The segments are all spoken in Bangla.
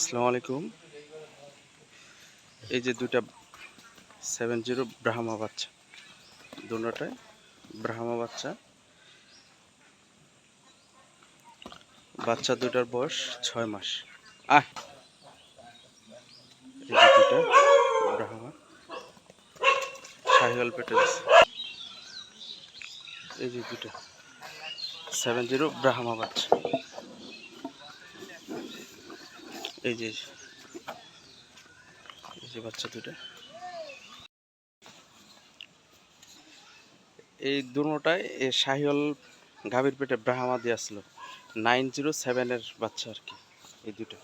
আসসালামু আলাইকুম। এই যে দুইটা সেভেন জিরো ব্রাহ্মা বাচ্চা। দুটায় ব্রাহ্মা বাচ্চা। বাচ্চা দুটার বয়স ছয় মাস। আহ! এই যে দুটা ব্রাহ্মা। শাহিওয়াল পেটে এই যে দুটা সেভেন জিরো ব্রাহ্মা বাচ্চা। এই যে এই যে বাচ্চা দুটা এই দুটায় শাহিওল গাভীর পেটে ব্রাহ্মা দিয়ে আসলো নাইন জিরো সেভেনের বাচ্চা আর কি, এই দুটো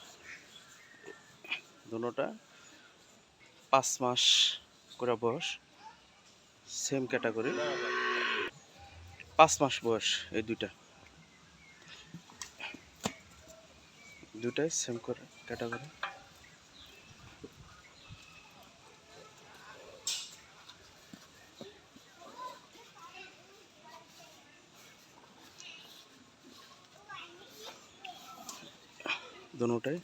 দুটা পাঁচ মাস করে বয়স সেম ক্যাটাগরি পাঁচ মাস বয়স এই দুইটা। দুটাই সেম করে। ক্যাটাগরি দুটাই।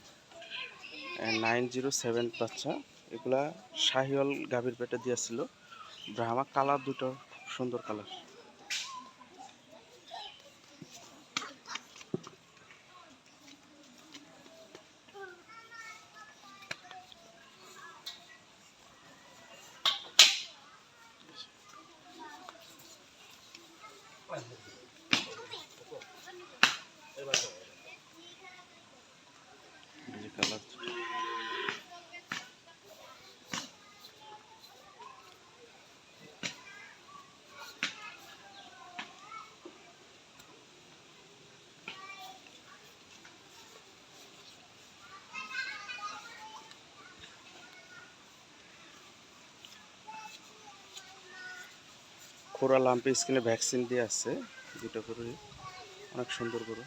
নাইন জিরো সেভেন বাচ্চা, এগুলা শাহিওয়াল গাভীর পেটে দিয়েছিল। ব্রাহ্মা কালার দুটো, খুব সুন্দর কালার। এই যে কালার খোরা লাম্পে স্কিনে ভ্যাকসিন দিয়ে আছে দুটো করে অনেক সুন্দর করে